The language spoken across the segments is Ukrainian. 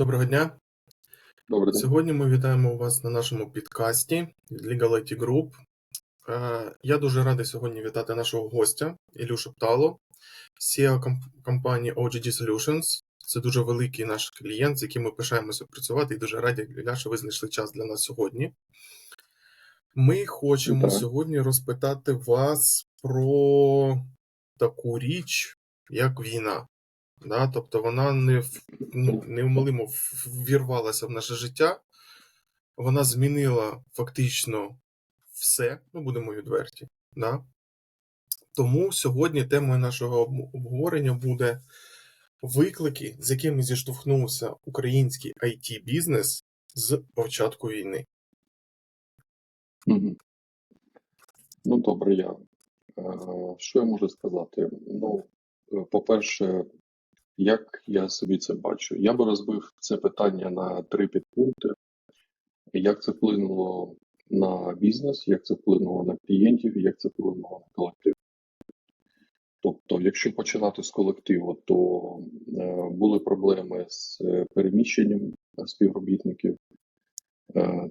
Доброго дня. Добрий день. Сьогодні ми вітаємо вас на нашому підкасті від Legal IT Group. Е, Я дуже радий сьогодні вітати нашого гостя Ілюшу Птало, CEO компанії OGG Solutions. Це дуже великий наш клієнт, з яким ми пишаємося працювати, і дуже раді, Ілля, що ви знайшли час для нас сьогодні. Ми хочемо Вітаю. сьогодні розпитати вас про таку річ, як війна. Да? Тобто вона не, ну, неумолимо в- ввірвалася в наше життя, вона змінила фактично все, ну будемо відверті. Да? Тому сьогодні темою нашого обговорення буде виклики, з якими зіштовхнувся український it бізнес з початку війни. Ну, добре, я. Е, Що я можу сказати? Ну, е, по-перше, як я собі це бачу? Я би розбив це питання на три підпункти. Як це вплинуло на бізнес, як це вплинуло на клієнтів, як це вплинуло на колектив. Тобто, якщо починати з колективу, то е, були проблеми з е, переміщенням е, співробітників. Е,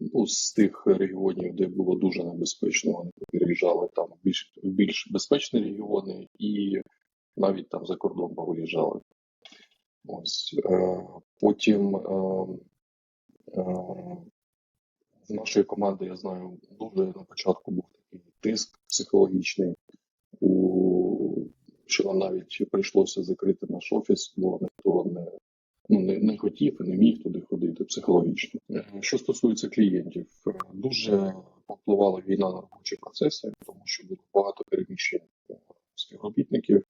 ну, з тих регіонів, де було дуже небезпечно, вони переїжджали там в більш, більш безпечні регіони і навіть там за кордон повиїжджали. Ось. Е, потім е, е, з нашої команди, я знаю, дуже на початку був такий тиск психологічний, у, що нам навіть прийшлося закрити наш офіс, бо ніхто не, ну, не, не хотів і не міг туди ходити психологічно. Що стосується клієнтів, дуже попливала війна на робочі процеси, тому що було багато переміщень співробітників,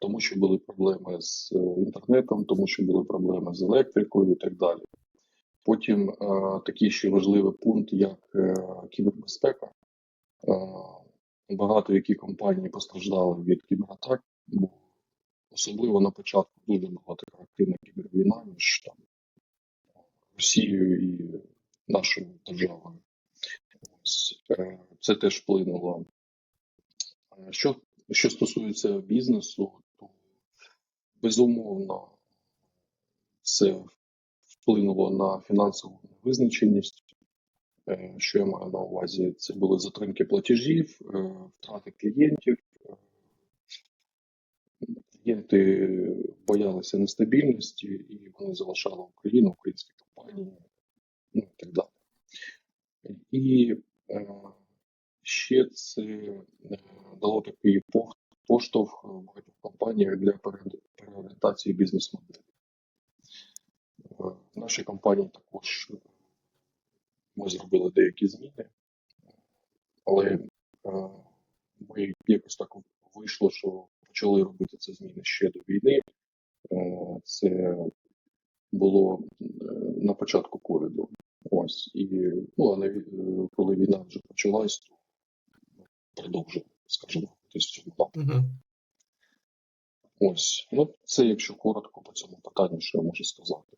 тому що були проблеми з е, інтернетом, тому що були проблеми з електрикою і так далі. Потім е, такий ще важливий пункт, як е, кібербезпека. Е, багато які компанії постраждали від кібератак, бо особливо на початку дуже була така активна кібервійна між там Росією і нашою державою. Ось, е, Це теж вплинуло. Е, Що, що стосується бізнесу, то безумовно це вплинуло на фінансову невизначеність. Е, Що я маю на увазі? Це були затримки платежів, е, втрати клієнтів. Клієнти боялися нестабільності і вони залишали Україну, українські компанії, ну і так далі. І е, ще це е, дало такий поштовх в багатьох компаніях для переорієнтації бізнес-моделі. Е, В нашій компанії також е, ми зробили деякі зміни, але е, ми якось так вийшло, що почали робити ці зміни ще до війни. Е, Це було е, на початку ковіду. Ось і ну, е, коли війна вже почалась, то скажімо, рухатись в цьому напрямку. Угу. Ось, ну це якщо коротко по цьому питанню, що я можу сказати.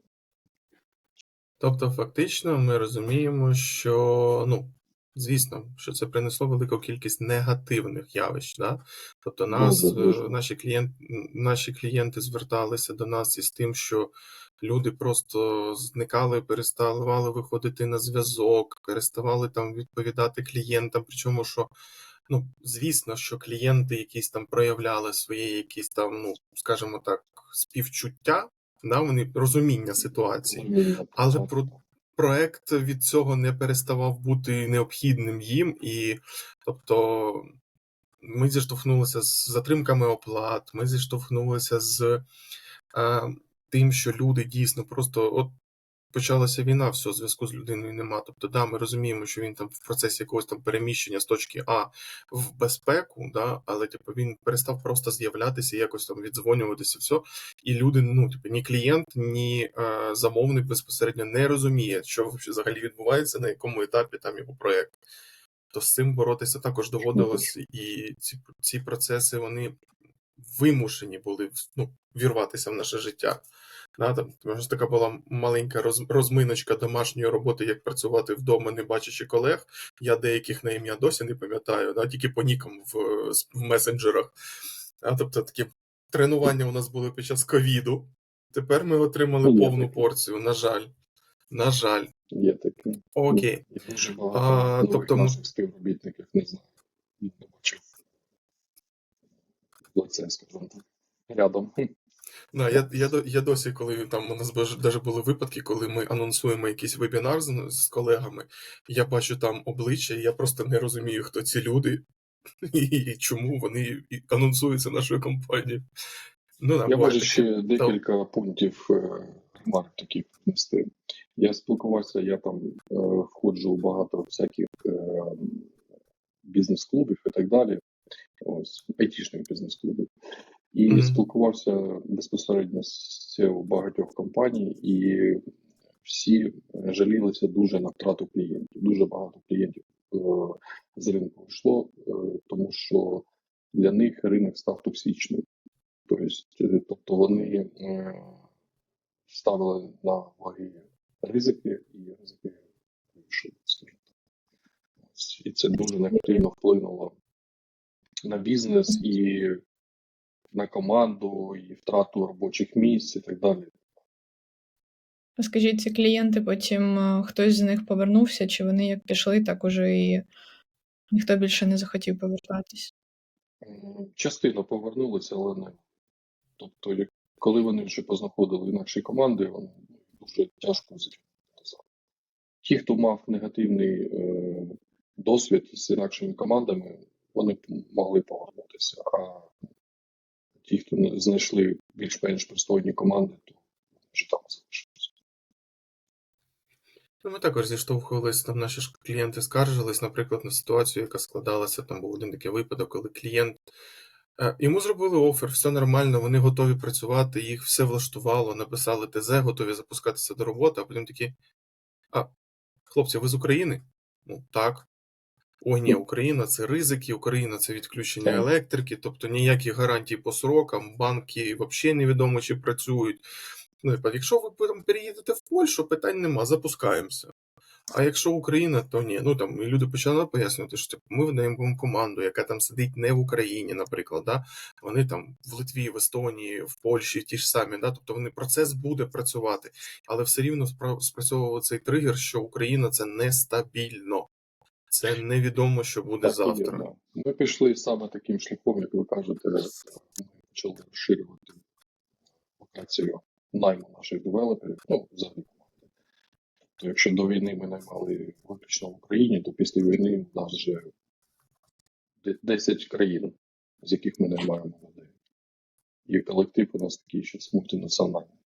Тобто, фактично, ми розуміємо, що ну. Звісно, що це принесло велику кількість негативних явищ. Да? Тобто, нас, Дуже, дуже. е, наші, клієнт, наші клієнти зверталися до нас із тим, що люди просто зникали, переставали виходити на зв'язок, переставали там відповідати клієнтам. Причому, що ну, звісно, що клієнти якісь там проявляли свої якісь там, ну, скажімо так, співчуття, да? вони розуміння ситуації. Але про проект від цього не переставав бути необхідним їм, і тобто ми зіштовхнулися з затримками оплат, ми зіштовхнулися з е, тим, що люди дійсно просто от почалася війна, все, зв'язку з людиною нема. Тобто, да, ми розуміємо, що він там в процесі якогось там переміщення з точки А в безпеку, да, але типу він перестав просто з'являтися, якось там віддзвонюватися, все. І люди, ну, типу, ні клієнт, ні е, замовник безпосередньо не розуміє, що взагалі відбувається, на якому етапі там його проєкт. То з цим боротися також доводилось, і ці, ці процеси вони вимушені були ну, вірватися в наше життя. Да, там може, така була маленька роз, розминочка домашньої роботи, як працювати вдома, не бачачи колег. Я деяких на ім'я досі не пам'ятаю, да, тільки по нікам в, в месенджерах. Да, тобто такі тренування у нас були під час ковіду. Тепер ми отримали Ну, є повну таке. порцію, на жаль. На жаль. Є таке. Окей. І дуже багато А, тобто ми- наших співробітників не знаю. Не бачив. Лице, скажімо так. Рядом. Да, я, я, я досі, коли там у нас навіть були випадки, коли ми анонсуємо якийсь вебінар з, з колегами, я бачу там обличчя, і я просто не розумію, хто ці люди і чому вони анонсуються нашою компанією. Ну, да, Я таке. ще декілька пунктів е, ремарк таких внести. Я спілкувався, я там е, входжу у багато всяких е, бізнес-клубів і так далі. Ось айтішних бізнес-клубів. І Мгм. спілкувався безпосередньо з CEO багатьох компаній, і всі жалілися дуже на втрату клієнтів. Дуже багато клієнтів е, з ринку йшло, е, тому що для них ринок став токсичним. Тобто, е, тобто вони е, ставили на ваги ризики, і ризики вийшли, скажімо так. І це дуже негативно вплинуло на бізнес і на команду, і втрату робочих місць, і так далі. Скажіть, ці клієнти потім е, хтось з них повернувся, чи вони як пішли, так уже і ніхто більше не захотів повертатись? Частина повернулася, але не. Тобто, коли вони вже познаходили інакші команди, вони дуже тяжко зв'язали. Ті, хто мав негативний е, досвід з інакшими командами, вони могли повернутися. А ті, хто знайшли більш-менш пристойні команди, то вже там залишилися. Ми також зіштовхувалися, там наші ж клієнти скаржились, наприклад, на ситуацію, яка складалася. Там був один такий випадок, коли клієнт е, йому зробили офер, все нормально, вони готові працювати, їх все влаштувало, написали ТЗ, готові запускатися до роботи, а потім такі. А, хлопці, ви з України? Ну так. Ой, ні, Україна це ризики, Україна це відключення Так. електрики, тобто ніяких гарантій по срокам, банки взагалі невідомо чи працюють. Ну, якщо ви переїдете в Польщу, питань нема, запускаємося. А якщо Україна, то ні. Ну там люди почали пояснювати, що типу, ми видаємо вам команду, яка там сидить не в Україні, наприклад. Да? Вони там в Литві, в Естонії, в Польщі ті ж самі. Да? Тобто вони процес буде працювати, але все рівно спрацьовував цей тригер, що Україна це нестабільно. Це невідомо, що буде Так є, завтра. да. Ми пішли саме таким шляхом, як ви кажете, почали розширювати локацію найму наших девелоперів, ну, взагалі команди. Тобто, якщо до війни ми наймали виключно в Україні, то після війни в нас вже 10 країн, з яких ми наймаємо людей. І колектив у нас такий ще мультинаціональний.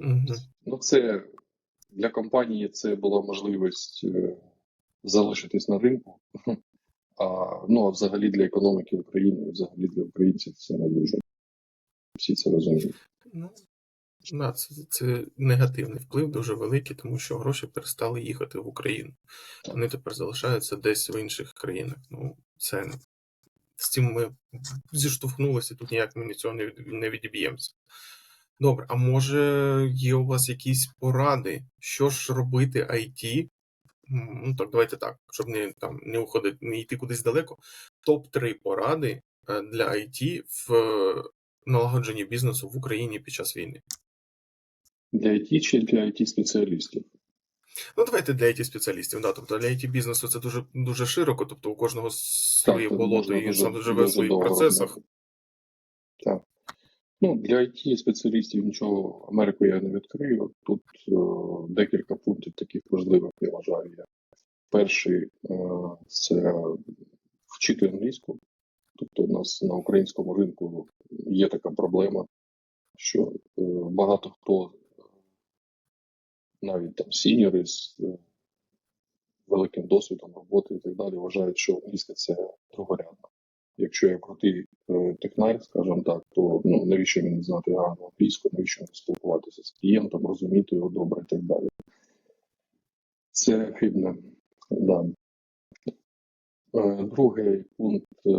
Угу. Ну, це для компанії це була можливість е, залишитись на ринку. А, ну, а взагалі для економіки України, взагалі для українців це не дуже. Всі це розуміють. Ну, да, це, це негативний вплив дуже великий, тому що гроші перестали їхати в Україну. Вони тепер залишаються десь в інших країнах. Ну, це з цим ми зіштовхнулися, тут ніяк ми від цього не, від, не відіб'ємося. Добре, а може є у вас якісь поради, що ж робити IT? Ну так, давайте так, щоб не там не уходити, не йти кудись далеко. Топ-3 поради е, для IT в е, налагодженні бізнесу в Україні під час війни. Для IT чи для IT спеціалістів? Ну, давайте для it спеціалістів. Да. Тобто для it бізнесу це дуже дуже широко, тобто у кожного своє тут болото і сам живе в своїх довго процесах. Так. Ну, для IT спеціалістів нічого Америку я не відкрию. Тут е, декілька пунктів таких важливих, я вважаю. Я. Перший е, це вчити англійську. Тобто у нас на українському ринку є така проблема, що е, багато хто, навіть там сіньори з великим досвідом роботи і так далі, вважають, що англійська це другорядна. Якщо я крутий е, технар, скажімо так, то ну, навіщо мені знати гарну англійську, навіщо мені спілкуватися з клієнтом, розуміти його добре і так далі. Це хибне. Да. Е, Другий пункт е,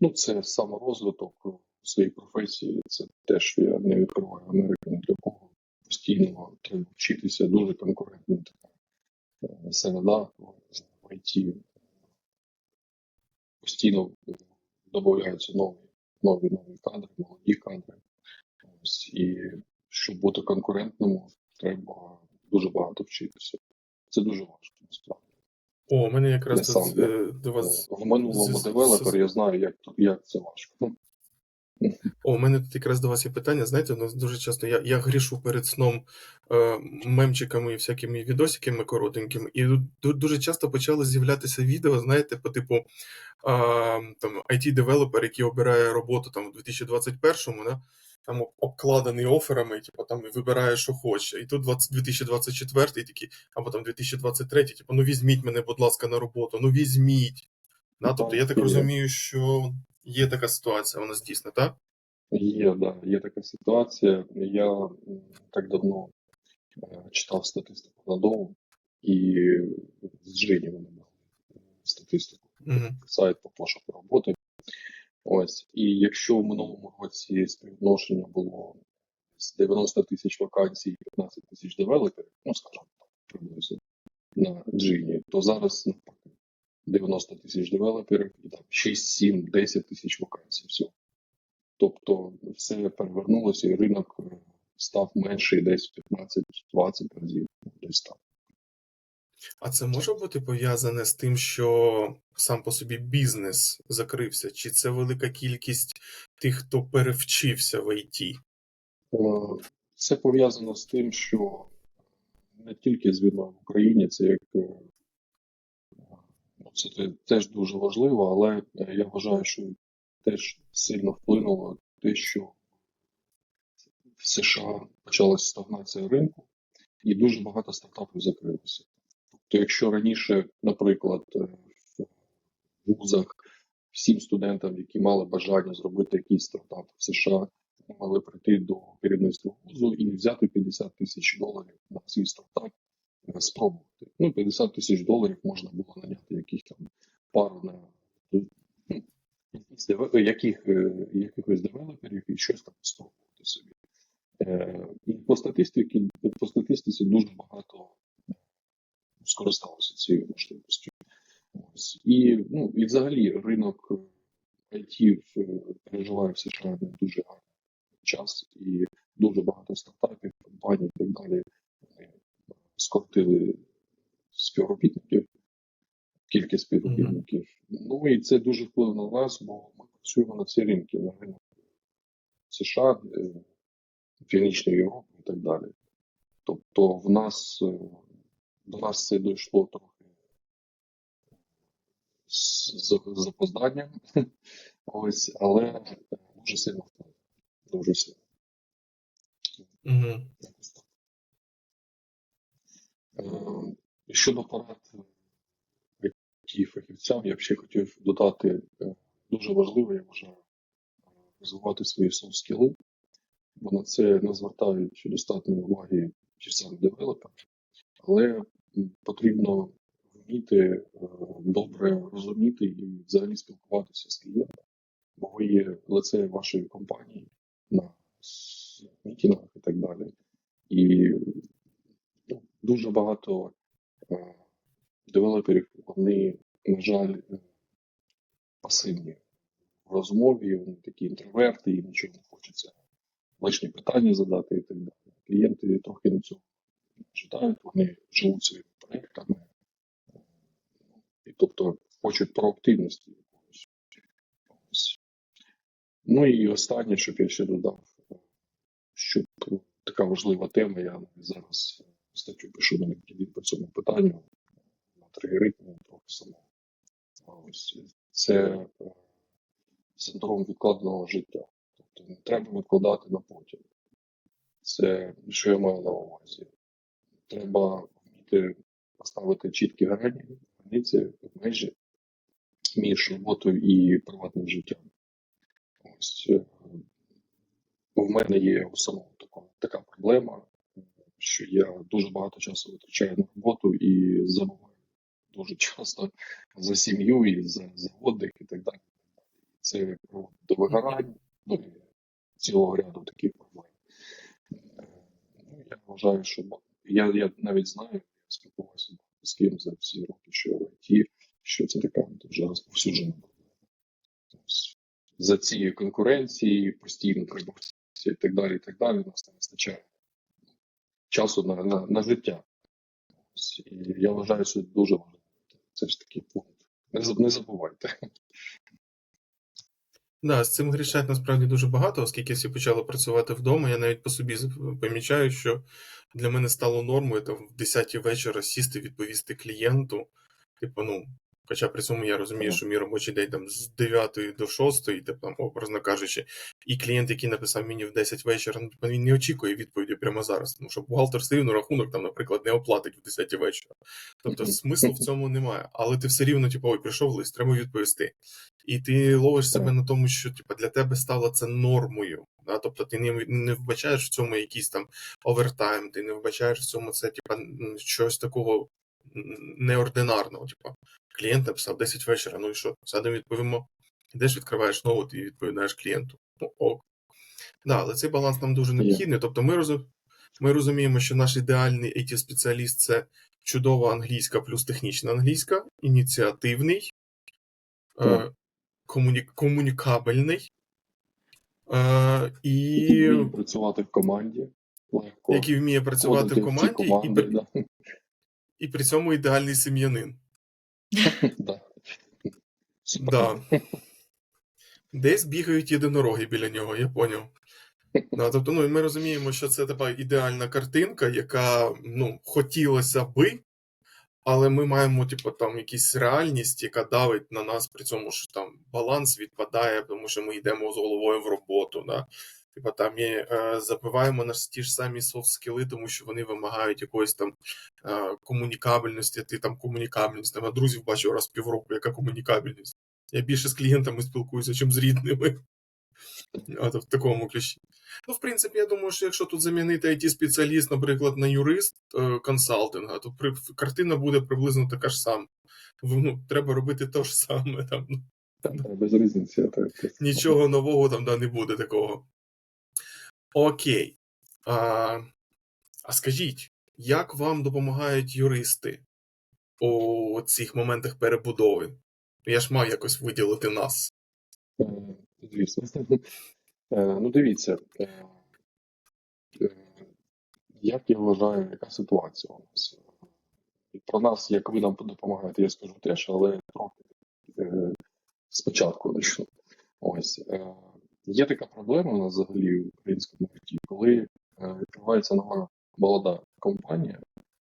ну, це саморозвиток у своїй професії. Це теж я не відкриваю Америку ні для кого. Постійно треба вчитися дуже конкурентна така середа в ІТ. Постійно додаються нові, нові нові кадри, молоді кадри. Ось, І щоб бути конкурентним, треба дуже багато вчитися. Це дуже важко насправді. О, мене якраз тут сам, е, до вас. В минулому девелопер я знаю, як, як це важко. О, у мене тут якраз до вас є питання. Знаєте, у нас дуже часто я, я грішу перед сном е, мемчиками і всякими відосиками коротенькими, і ду- дуже часто почали з'являтися відео, знаєте, по типу е, там IT-девелопер, який обирає роботу там у 2021-му, да? там обкладений оферами, типу, там вибирає, що хоче. І тут 20, 2024 такий, або там 2023, типу, ну візьміть мене, будь ласка, на роботу, ну візьміть. Да? Тобто я так Є. розумію, що є така ситуація у нас дійсно, так? Є, да, є така ситуація. Я так давно е, читав статистику на дому, і з Жені вони мали статистику. Угу. сайт по пошуку роботи. Ось. І якщо в минулому році співвідношення було з 90 тисяч вакансій і 15 тисяч девелоперів, ну скажімо так, приблизно на Джині, то зараз навпаки 90 тисяч девелоперів і там 6, 7, 10 тисяч вакансій. Все. Тобто все перевернулося, і ринок е, став менший десь 15-20 разів. Десь так. А це може бути пов'язане з тим, що сам по собі бізнес закрився, чи це велика кількість тих, хто перевчився в ІТ? Е, Це пов'язано з тим, що не тільки з війною в Україні, це як е, це теж дуже важливо, але е, я вважаю, що теж сильно вплинуло те, що в США почалася стагнація ринку, і дуже багато стартапів закрилося. Тобто, якщо раніше, наприклад, е, в вузах всім студентам, які мали бажання зробити якийсь стартап в США, могли прийти до керівництва вузу і взяти 50 тисяч доларів на свій стартап, спробувати. Ну, 50 тисяч доларів можна було наняти яких там пару на ну, якісь деве- яких, е, якихось девелоперів і щось там спробувати собі. Е, І по статистиці, по статистиці дуже багато е, скористалося цією можливістю. І, ну, і взагалі ринок IT переживає в США не дуже гарний час, і дуже багато стартапів, компаній і так далі скоротили співробітників, кількість співробітників. Ну і це дуже вплинуло на нас, бо ми працюємо на ці ринки, на ринок США, е, Північної Європи і так далі. Тобто в нас е, до нас це дійшло трохи з з запозданням, ось, але дуже сильно вплинуло. Дуже сильно. Угу. Е, Щодо порад it фахівцям, я б ще хотів додати е, дуже важливо, я вважаю, е, розвивати свої софт скіли, бо на це не звертають достатньо уваги ті самі девелопери, але потрібно вміти е, добре розуміти і взагалі спілкуватися з клієнтом, бо ви є лице вашої компанії на мітінгах і так далі. І дуже багато е, девелоперів, вони, на жаль, е, пасивні в розмові, вони такі інтроверти, їм нічого не хочеться лишні питання задати і так далі. Клієнти трохи на цього читають, вони живуть своїми проектами, е, і тобто хочуть проактивності якогось. Ну і останнє, щоб я ще додав, щоб така важлива тема, я зараз статтю пишу на LinkedIn по цьому питанню, на тригеритмі трохи самого. Ось це е, синдром відкладеного життя. Тобто не треба відкладати на потім. Це що я маю на увазі. Треба вміти поставити чіткі границі, межі між роботою і приватним життям. Ось е, в мене є у самого така проблема, що я дуже багато часу витрачаю на роботу і забуваю дуже часто за сім'ю і за, за отдих і так далі. Це приводить до вигорань, ну і цілого ряду таких проблем. Ну, я вважаю, що я, я навіть знаю, я спілкувався з ким за всі роки, що в ІТ, що це така дуже розповсюджена проблема. Тобто за цієї конкуренції постійно треба і так далі. і так далі. Нас не вистачає часу на, на, на життя. Я вважаю, що дуже важливо. Це ж такий пункт. Не, не забувайте. Да, з цим грішать насправді дуже багато, оскільки всі почали працювати вдома. Я навіть по собі помічаю, що для мене стало нормою там в 10 вечора сісти, відповісти клієнту. Типу, ну, хоча при цьому я розумію, що мій робочий день там з 9 до 6, типу, там, образно кажучи, і клієнт, який написав мені в 10 вечора, ну, типу, він не очікує відповіді прямо зараз, тому що бухгалтер все рівно рахунок там, наприклад, не оплатить в 10 вечора. Тобто смислу в цьому немає. Але ти все рівно, типу, ой, прийшов лист, треба відповісти. І ти ловиш себе на тому, що типу, для тебе стало це нормою. Да? Тобто ти не, не вбачаєш в цьому якийсь там овертайм, ти не вбачаєш в цьому це типу, щось такого неординарного. Типу, клієнт написав 10 вечора, ну і що? Сядемо відповімо. Ідеш, відкриваєш ноут і відповідаєш клієнту. Ну, ок. Да, але цей баланс нам дуже необхідний. Тобто ми, розум... ми розуміємо, що наш ідеальний it спеціаліст це чудова англійська плюс технічна англійська, ініціативний, е, комуні... комунікабельний е, і Який вміє працювати в команді легко. який вміє працювати входити в ці команді, і, при... да. і при цьому ідеальний сім'янин. Да. Десь бігають єдинороги біля нього, я поняв. Да, тобто, ну, ми розуміємо, що це така ідеальна картинка, яка ну, хотілося би, але ми маємо, типу, там якусь реальність, яка давить на нас при цьому, що там баланс відпадає, тому що ми йдемо з головою в роботу. Да? Типа там і е, забиваємо на ті ж самі софт-скіли, тому що вони вимагають якоїсь там е, комунікабельності, ти там комунікабельність, там я друзів бачу раз в півроку, яка комунікабельність. Я більше з клієнтами спілкуюся, чим з рідними. От в такому ключі. Ну, в принципі, я думаю, що якщо тут замінити it спеціаліст наприклад, на юрист е, консалтинга, то при, картина буде приблизно така ж сама. Ну, треба робити те ж саме. Там, ну, без різниці. Нічого нового там да, не буде такого. Окей. А, а скажіть, як вам допомагають юристи у цих моментах перебудови? Я ж мав якось виділити нас. Е, Звісно. Е, Ну, дивіться, е, як я вважаю, яка ситуація у нас. Про нас, як ви нам допомагаєте, я скажу теж, але трохи спочатку почну. Ось. Є така проблема у взагалі в українському житті, коли е, відкривається нова молода компанія,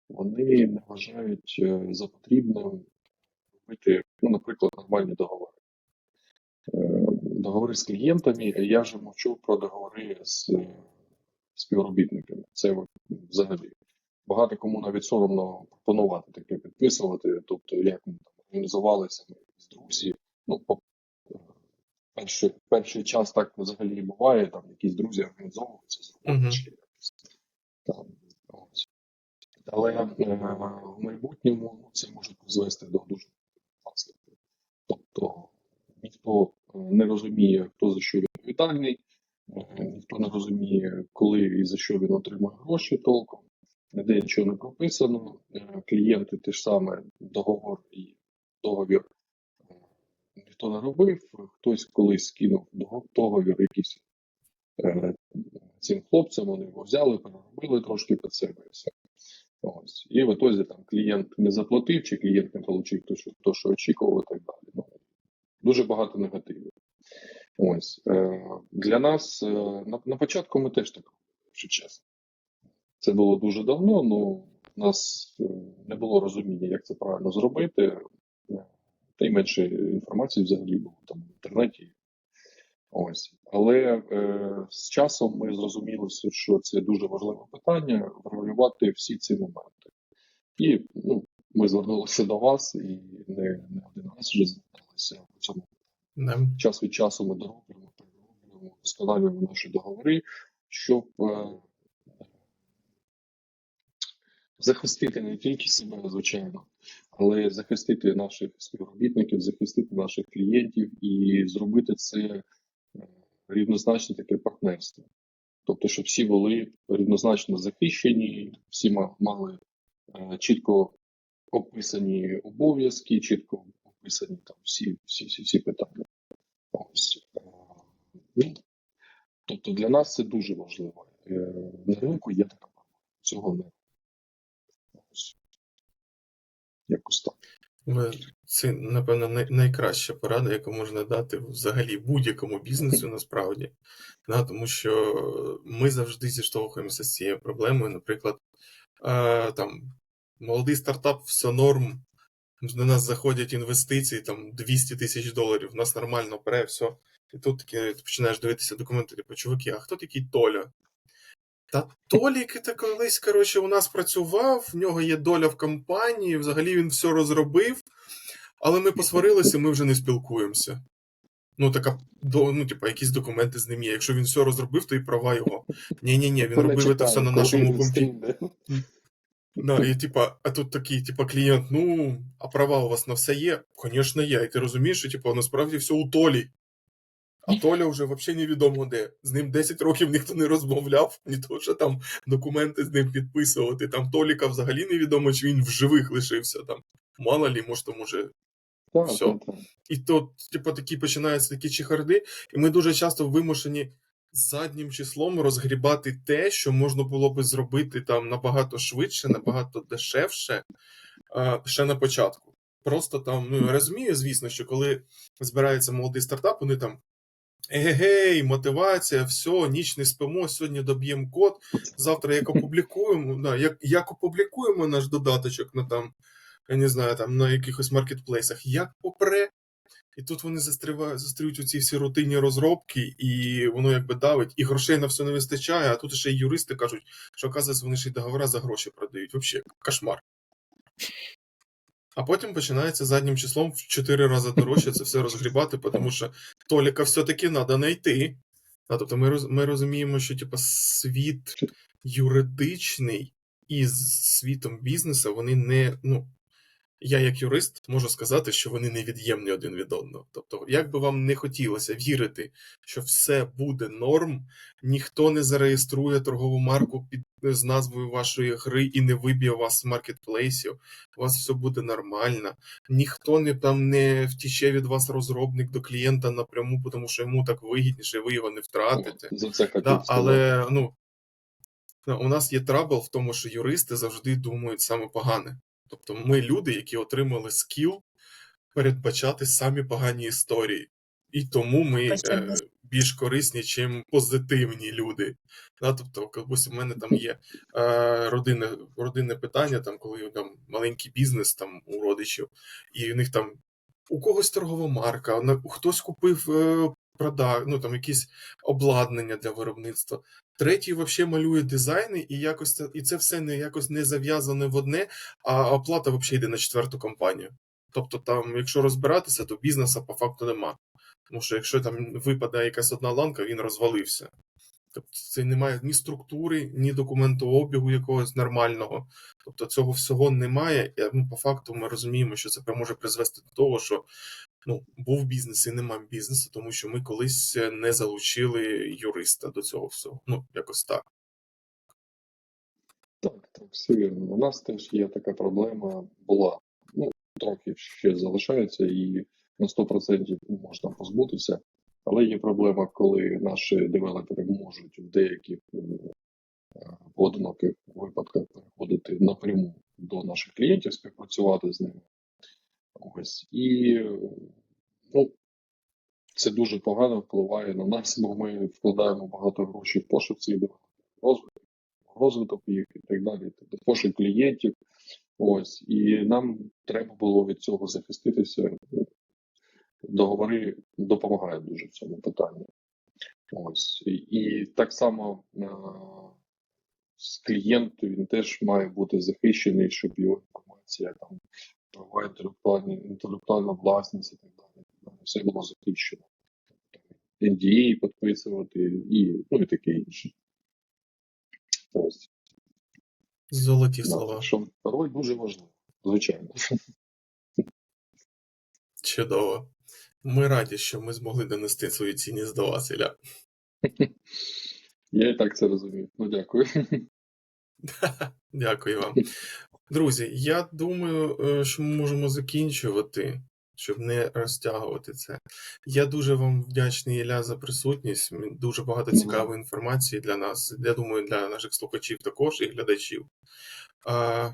вони не вважають е, за потрібне робити, ну, наприклад, нормальні договори. Е, Договори з клієнтами, я вже мовчу про договори з співробітниками. Це взагалі. Багато кому навіть соромно пропонувати таке підписувати. Тобто, як ми там організувалися ми з друзі. Ну, перший, перший час так взагалі буває, там якісь друзі організовуються з роботи чи якось там. Ось. Але е, в майбутньому це може призвести до дуже наслідків. Тобто ніхто е, не розуміє, хто за що відповідальний, е, ніхто не розуміє, коли і за що він отримує гроші толком, ніде нічого не прописано. Клієнти те ж саме договор і договір ніхто не робив, хтось колись скинув договір якийсь е, цим хлопцям, вони його взяли, переробили трошки під себе і. Ось. І в ітозі там клієнт не заплатив, чи клієнт не отримав то, що, то, що очікував, і так далі. Ну, дуже багато негативів. Ось. Е, для нас е, на, на початку ми теж так робили, якщо чесно. Це було дуже давно, але у нас е, не було розуміння, як це правильно зробити. Та й менше інформації взагалі було там в інтернеті. Ось. Але е, з часом ми зрозуміли, що це дуже важливе питання врегулювати всі ці моменти. І ну, ми звернулися до вас і не, не один раз вже зверталися в цьому Да. час від часу ми дороблюємо, перероблюємо, вдосконалюємо наші договори, щоб е, захистити не тільки себе, звичайно, але захистити наших співробітників, захистити наших клієнтів і зробити це е, рівнозначне таке партнерство. Тобто, щоб всі були рівнозначно захищені, всі мали е, чітко описані обов'язки, чітко описані там всі, всі, всі, всі питання. Ось. е, ну, Тобто для нас це дуже важливо. На ринку є така. Цього не Ось. Якось так. Це, напевно, найкраща порада, яку можна дати взагалі будь-якому бізнесу насправді. Да, тому що ми завжди зіштовхуємося з цією проблемою. Наприклад, е, там молодий стартап, все норм. До нас заходять інвестиції, там 200 тисяч доларів, в нас нормально бере, все. І тут таки починаєш дивитися документи, типу, чуваки, а хто такий Толя? Та Толік це колись, коротше, у нас працював, в нього є доля в компанії, взагалі він все розробив, але ми посварилися, ми вже не спілкуємося. Ну, така, ну, типа, якісь документи з ним є. Якщо він все розробив, то і права його. Ні-ні-ні, він робив це все на нашому комп'ютері. Да, і типа, а тут такий, типа, клієнт, ну, а права у вас на все є? Звісно, є. І ти розумієш, що типа, насправді все у Толі. А Толя вже взагалі невідомо де. З ним 10 років ніхто не розмовляв, ні то, що там документи з ним підписувати. Там Толіка взагалі невідомо, чи він в живих лишився там. Мало лі, може, там уже Так, Всьо. так, так. і то, типу, такі починаються такі чехарди, і ми дуже часто вимушені заднім числом розгрібати те, що можна було би зробити там набагато швидше, набагато дешевше ще на початку. Просто там, ну я розумію, звісно, що коли збирається молодий стартап, вони там. Егегей, мотивація, все, ніч не спимо, сьогодні доб'ємо код. Завтра як опублікуємо, як, як опублікуємо наш додаточок на там, я не знаю, там на якихось маркетплейсах, як попре. І тут вони застріють у ці всі рутинні розробки, і воно якби давить, і грошей на все не вистачає, а тут ще й юристи кажуть, що оказується, вони ще й договори за гроші продають. Взагалі, кошмар. А потім починається заднім числом в 4 рази дорожче це все розгрібати, тому що Толіка все-таки треба знайти. А, тобто ми, ми розуміємо, що типу, світ юридичний і з світом бізнесу вони не. Ну, я, як юрист, можу сказати, що вони невід'ємні один від одного. Тобто, як би вам не хотілося вірити, що все буде норм, ніхто не зареєструє торгову марку під з назвою вашої гри і не виб'є вас з маркетплейсів. У вас все буде нормально. Ніхто не там не втіче від вас розробник до клієнта напряму, тому що йому так вигідніше, ви його не втратите. За це Да, але ну, у нас є трабл в тому, що юристи завжди думають саме погане. Тобто ми люди, які отримали скіл передбачати самі погані історії. І тому ми е, більш корисні, чим позитивні люди. Да, тобто, якось у мене там є е, родинне, родинне питання, там, коли там маленький бізнес там у родичів, і у них там у когось торгова марка, хтось купив продав, ну там якісь обладнання для виробництва. Третій взагалі малює дизайни, і якось це, і це все не якось не зав'язане в одне, а оплата взагалі йде на четверту компанію. Тобто, там, якщо розбиратися, то бізнесу по факту нема. Тому що якщо там випадає якась одна ланка, він розвалився. Тобто це немає ні структури, ні документообігу якогось нормального. Тобто цього всього немає. І ну, по факту ми розуміємо, що це може призвести до того, що ну, був бізнес і нема бізнесу, тому що ми колись не залучили юриста до цього всього. Ну, якось так. Так, так, все вірно. У нас теж є така проблема, була. Ну, трохи ще залишається і на 100% можна позбутися. Але є проблема, коли наші девелопери можуть в деяких е, е, поодиноких випадках переходити напряму до наших клієнтів, співпрацювати з ними. Ось. І ну, це дуже погано впливає на нас, бо ми вкладаємо багато грошей в пошук цих розвиток, розвиток їх і так далі, тобто пошук клієнтів. Ось, і нам треба було від цього захиститися. Договори допомагають дуже в цьому питанні. Ось. І, і так само е, з клієнтом він теж має бути захищений, щоб його інформація там права інтелектуальні, інтелектуальна власність і так далі. Все було захищено. NDA підписувати і, ну, і таке інше. Ось. Золоті Да, слова. що роль дуже важлива, звичайно. Чудово. Ми раді, що ми змогли донести свою цінність до вас, Ілля. Я і так це розумію. Ну, дякую. Дякую вам. Друзі, я думаю, е, що ми можемо закінчувати. щоб не розтягувати це. Я дуже вам вдячний, Ілля, за присутність. Дуже багато цікавої інформації для нас. Я думаю, для наших слухачів також і глядачів. А,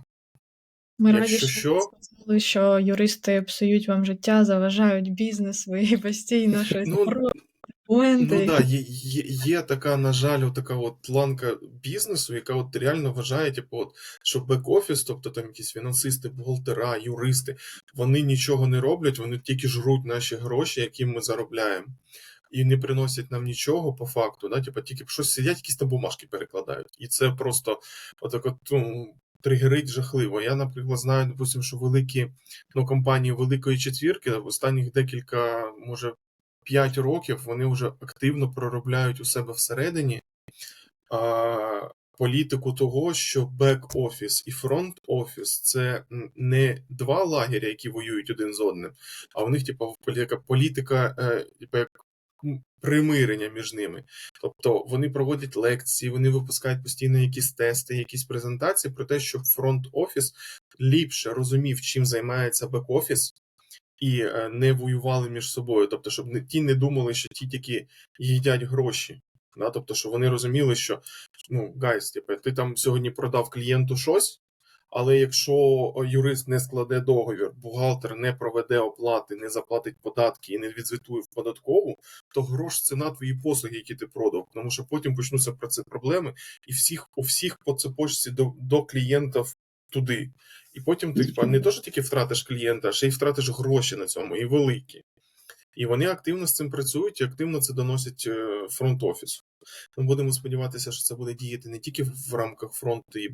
Ми раді, що що- сказали, що юристи псують вам життя, заважають бізнесу і постійно щось Ну, документи. Ну да, є, є, є така, на жаль, така от ланка бізнесу, яка от реально вважає, типу, от, що бек-офіс, тобто там якісь фінансисти, бухгалтера, юристи, вони нічого не роблять, вони тільки жруть наші гроші, які ми заробляємо. І не приносять нам нічого по факту, да? типу, тільки щось сидять, якісь там бумажки перекладають. І це просто отак от, ну, тригерить жахливо. Я, наприклад, знаю, допустим, що великі ну, компанії Великої четвірки в останніх декілька, може, 5 років вони вже активно проробляють у себе всередині а, політику того, що бек-офіс і фронт-офіс це не два лагеря, які воюють один з одним, а у них, типу, політика, політика е, типу, як примирення між ними. Тобто вони проводять лекції, вони випускають постійно якісь тести, якісь презентації про те, щоб фронт-офіс ліпше розумів, чим займається бек-офіс, і е, не воювали між собою. Тобто, щоб не ті не думали, що ті тільки їдять гроші. Да? Тобто, що вони розуміли, що ну, гайс, типу, ти там сьогодні продав клієнту щось, але якщо юрист не складе договір, бухгалтер не проведе оплати, не заплатить податки і не відзвітує в податкову, то грош ціна твої послуги, які ти продав. Тому що потім почнуться про це проблеми, і всіх у всіх по цепочці до, до клієнтів туди. І потім ти не то, що тільки втратиш клієнта, а ще й втратиш гроші на цьому, і великі. І вони активно з цим працюють і активно це доносять е, фронт-офісу. Ми будемо сподіватися, що це буде діяти не тільки в рамках фронту і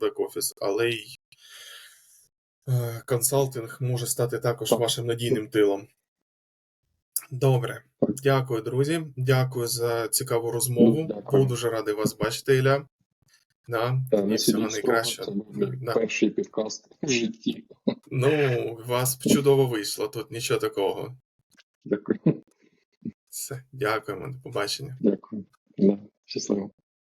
бек-офіс, але й е, консалтинг може стати також вашим надійним тилом. Добре, дякую, друзі. Дякую за цікаву розмову. Був дуже радий вас бачити, Ілля. Да, Та, і всього найкращого. Да. перший підкаст в житті. Ну, у вас чудово вийшло, тут нічого такого. Дякую. Все, дякуємо, до побачення. Дякую. Да, щасливо.